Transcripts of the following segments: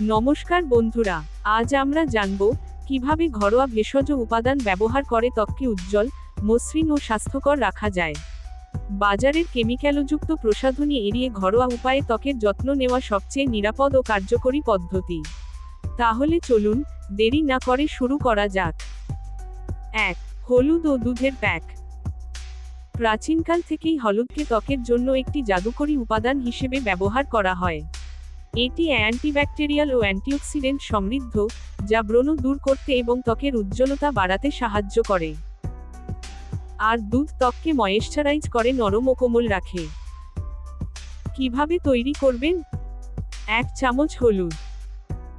নমস্কার বন্ধুরা, আজ আমরা জানব কীভাবে ঘরোয়া ভেষজ উপাদান ব্যবহার করে ত্বককে উজ্জ্বল, মসৃণ ও স্বাস্থ্যকর রাখা যায়। বাজারের কেমিক্যালযুক্ত প্রসাধনী এড়িয়ে ঘরোয়া উপায়ে ত্বকের যত্ন নেওয়া সবচেয়ে নিরাপদ ও কার্যকরী পদ্ধতি। তাহলে চলুন, দেরি না করে শুরু করা যাক। এক, হলুদ ও দুধের প্যাক। প্রাচীনকাল থেকেই হলুদকে ত্বকের জন্য একটি জাদুকরী উপাদান হিসেবে ব্যবহার করা হয়। এটি অ্যান্টিব্যাকটেরিয়াল ও অ্যান্টিঅক্সিডেন্ট সমৃদ্ধ, যা ব্রণ দূর করতে এবং ত্বকের উজ্জ্বলতা বাড়াতে সাহায্য করে। আর দুধ ত্বককে ময়েশ্চারাইজ করে, নরম ও কোমল রাখে। কীভাবে তৈরি করবেন? এক চামচ হলুদ।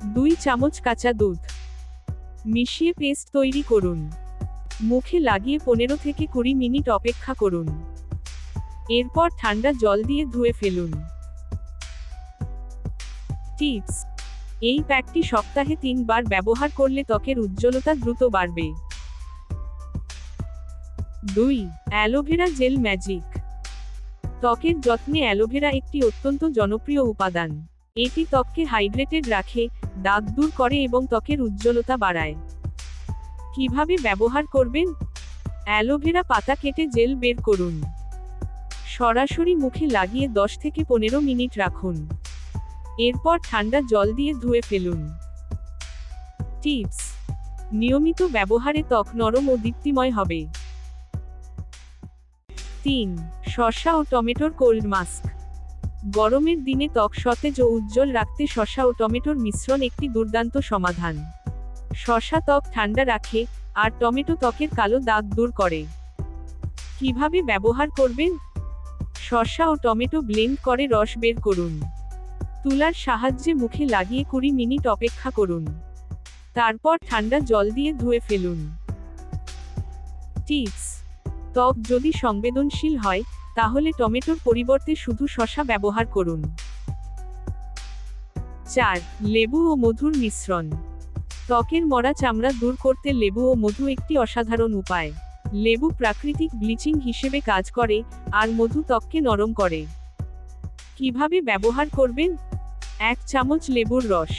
দুই চামচ কাঁচা দুধ। মিশিয়ে পেস্ট তৈরি করুন। মুখে লাগিয়ে পনেরো থেকে কুড়ি মিনিট অপেক্ষা করুন। এরপর ঠান্ডা জল দিয়ে ধুয়ে ফেলুন। টিপস। এই প্যাকটি সপ্তাহে তিনবার ব্যবহার করলে ত্বকের উজ্জ্বলতা দ্রুত বাড়বে। দুই, অ্যালোভেরা জেল ম্যাজিক। ত্বকের যত্নে অ্যালোভেরা একটি অত্যন্ত জনপ্রিয় উপাদান। এটি ত্বককে হাইড্রেটেড রাখে, দাগ দূর করে এবং ত্বকের উজ্জ্বলতা বাড়ায়। কীভাবে ব্যবহার করবেন? অ্যালোভেরা পাতা কেটে জেল বের করুন। সরাসরি মুখে লাগিয়ে দশ থেকে পনেরো মিনিট রাখুন। এরপর ঠান্ডা জল দিয়ে ধুয়ে ফেলুন। টিপস, নিয়মিত ব্যবহারে ত্বক নরম ও দীপ্তিময় হবে। তিন, শসা ও টমেটোর কোল্ড মাস্ক। গরমের দিনে ত্বক সতেজ ও উজ্জ্বল রাখতে শসা ও টমেটোর মিশ্রণ একটি দুর্দান্ত সমাধান। শসা ত্বক ঠান্ডা রাখে আর টমেটো ত্বকের কালো দাগ দূর করে। কীভাবে ব্যবহার করবেন? শসা ও টমেটো ব্লেন্ড করে রস বের করুন। তুলার সাহায্যে মুখে লাগিয়ে কুড়ি মিনিট অপেক্ষা করুন। তারপর ঠান্ডা জল দিয়ে ধুয়ে ফেলুন। টিপস। ত্বক যদি সংবেদনশীল হয়, তাহলে টমেটোর পরিবর্তে শুধু শসা ব্যবহার করুন। চার, লেবু ও মধুর মিশ্রণ। ত্বকের মরা চামড়া দূর করতে লেবু ও মধু একটি অসাধারণ উপায়। লেবু প্রাকৃতিক ব্লিচিং হিসেবে কাজ করে, আর মধু ত্বককে নরম করে। কীভাবে ব্যবহার করবেন? এক চামচ লেবুর রস,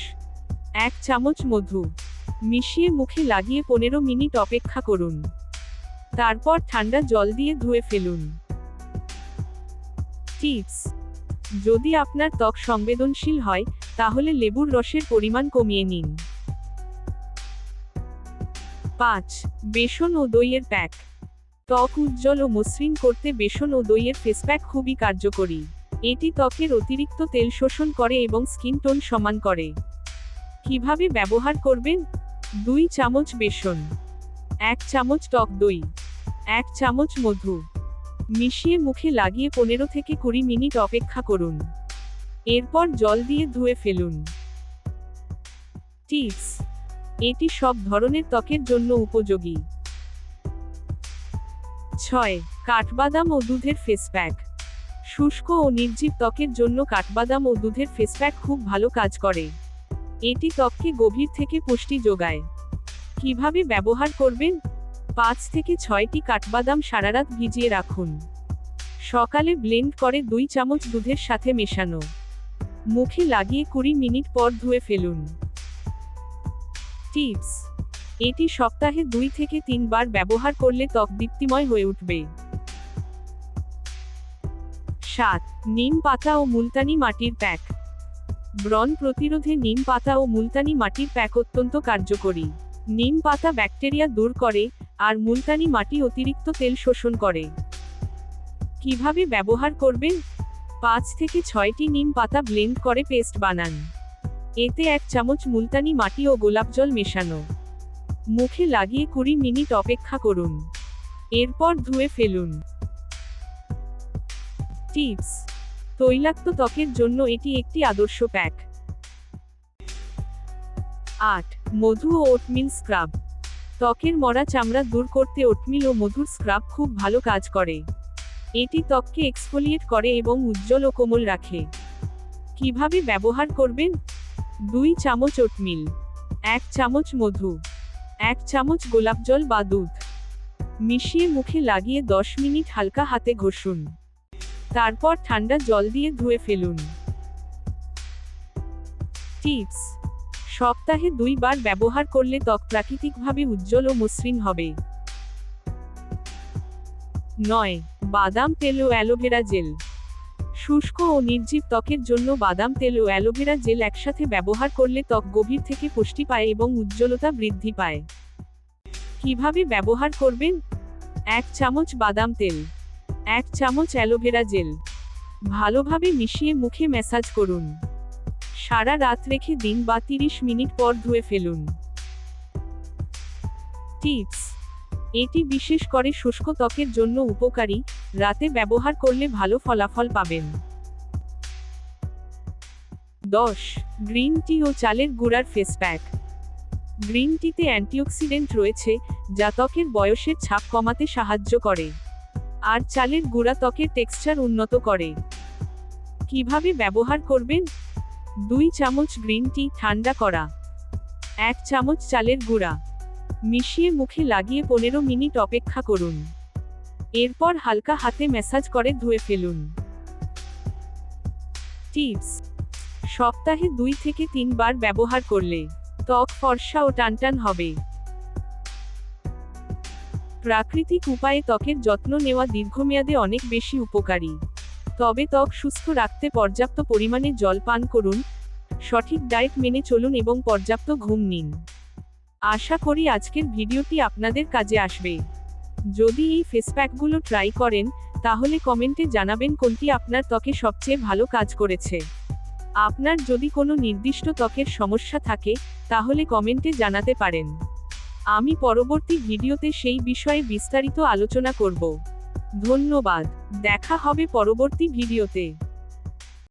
এক চামচ মধু, মিশিয়ে মুখে লাগিয়ে পনেরো মিনিট অপেক্ষা করুন। তারপর ঠান্ডা জল দিয়ে ধুয়ে ফেলুন। টিপস, যদি আপনার ত্বক সংবেদনশীল হয়, তাহলে লেবুর রসের পরিমাণ কমিয়ে নিন। পাঁচ, বেসন ও দইয়ের প্যাক। ত্বক উজ্জ্বল ও মসৃণ করতে বেসন ও দইয়ের ফেস প্যাক খুবই কার্যকরী। এটি ত্বকের অতিরিক্ত তেল শোষণ করে এবং স্কিন টোন সমান করে। কীভাবে ব্যবহার করবেন? দুই চামচ বেসন, এক চামচ টক দই, এক চামচ মধু। মিশিয়ে মুখে লাগিয়ে পনেরো থেকে কুড়ি মিনিট অপেক্ষা করুন। এরপর জল দিয়ে ধুয়ে ফেলুন। টিপস, এটি সব ধরনের ত্বকের জন্য উপযোগী। ছয়, কাঠবাদাম ও দুধের ফেস প্যাক শুষ্ক ও নির্জীব ত্বকের জন্য কাঠবাদাম ও দুধের ফেস প্যাক খুব ভালো কাজ করে। এটি ত্বককে গভীর থেকে পুষ্টি যোগায়। কীভাবে ব্যবহার করবেন? পাঁচ থেকে ছয়টি কাঠবাদাম সারারাত ভিজিয়ে রাখুন। সকালে ব্লেন্ড করে দুই চামচ দুধের সাথে মেশানো। মুখে লাগিয়ে কুড়ি মিনিট পর ধুয়ে ফেলুন। টিপস, এটি সপ্তাহে দুই থেকে তিনবার ব্যবহার করলে ত্বক দীপ্তিময় হয়ে উঠবে। সাত, নিম পাতা ও মুলতানি মাটির প্যাক। ব্রণ প্রতিরোধে নিম পাতা ও মুলতানি মাটির প্যাক অত্যন্ত কার্যকরী। নিম পাতা ব্যাকটেরিয়া দূর করে আর মুলতানি মাটি অতিরিক্ত তেল শোষণ করে। কীভাবে ব্যবহার করবেন? পাঁচ থেকে ছয়টি নিম পাতা ব্লেন্ড করে পেস্ট বানান। এতে এক চামচ মুলতানি মাটি ও গোলাপ জল মেশানো। মুখে লাগিয়ে কুড়ি মিনিট অপেক্ষা করুন। এরপর ধুয়ে ফেলুন। টিপস। তৈলাক্ত ত্বকের জন্য এটি একটি আদর্শ প্যাক। আট, মধু ও ওটমিল স্ক্রাব। ত্বকের মরা চামড়া দূর করতে ওটমিল ও মধুর স্ক্রাব খুব ভালো কাজ করে। এটি ত্বককে এক্সফোলিয়েট করে এবং উজ্জ্বল ও কোমল রাখে। কীভাবে ব্যবহার করবেন? দুই চামচ ওটমিল, এক চামচ মধু, এক চামচ গোলাপ জল বা দুধ। মিশিয়ে মুখে লাগিয়ে দশ মিনিট হালকা হাতে ঘষুন। তারপর ঠান্ডা জল দিয়ে ধুয়ে ফেলুন। টিপস, সপ্তাহে দুইবার ব্যবহার করলে ত্বক প্রাকৃতিকভাবে উজ্জ্বল ও মসৃণ হবে। নয়, বাদাম, তেল ও অ্যালোভেরা জেল। শুষ্ক ও নির্জীব ত্বকের জন্য বাদাম, তেল ও অ্যালোভেরা জেল একসাথে ব্যবহার করলে ত্বক গভীর থেকে পুষ্টি পায় এবং উজ্জ্বলতা বৃদ্ধি পায়। কীভাবে ব্যবহার করবেন? এক চামচ বাদাম, তেল। এক চামচ অ্যালোভেরা জেল। ভালোভাবে মিশিয়ে মুখে ম্যাসাজ করুন। সারা রাত রেখে দিন বা তিরিশ মিনিট পর ধুয়ে ফেলুন। টিপস, এটি বিশেষ করে শুষ্ক ত্বকের জন্য উপকারী, রাতে ব্যবহার করলে ভালো ফলাফল পাবেন। দশ, গ্রিন টি ও চালের গুঁড়ার ফেস প্যাক গ্রিন টিতে অ্যান্টিঅক্সিডেন্ট রয়েছে, যা ত্বকের বয়সের ছাপ কমাতে সাহায্য করে। আর চালের গুঁড়া ত্বকের টেক্সচার উন্নত করে। কীভাবে ব্যবহার করবেন? দুই চামচ গ্রিন টি ঠান্ডা করা। এক চামচ চালের গুঁড়া। মিশিয়ে মুখে লাগিয়ে পনেরো মিনিট অপেক্ষা করুন। এরপর হালকা হাতে ম্যাসাজ করে ধুয়ে ফেলুন। টিপস। সপ্তাহে দুই থেকে তিনবার ব্যবহার করলে ত্বক ফর্সা ও টানটান হবে। প্রাকৃতিক উপায়ে ত্বকের যত্ন নেওয়া দীর্ঘমেয়াদে অনেক বেশি উপকারী। তবে ত্বক সুস্থ রাখতে পর্যাপ্ত পরিমাণে জল পান করুন, সঠিক ডায়েট মেনে চলুন এবং পর্যাপ্ত ঘুম নিন। আশা করি আজকের ভিডিওটি আপনাদের কাজে আসবে। যদি এই ফেসপ্যাকগুলো ট্রাই করেন, তাহলে কমেন্টে জানাবেন কোনটি আপনার ত্বকে সবচেয়ে ভালো কাজ করেছে। আপনার যদি কোনো নির্দিষ্ট ত্বকের সমস্যা থাকে, তাহলে কমেন্টে জানাতে পারেন। আমি পরবর্তী ভিডিওতে সেই বিষয়ে বিস্তারিত আলোচনা করব। ধন্যবাদ। দেখা হবে পরবর্তী ভিডিওতে।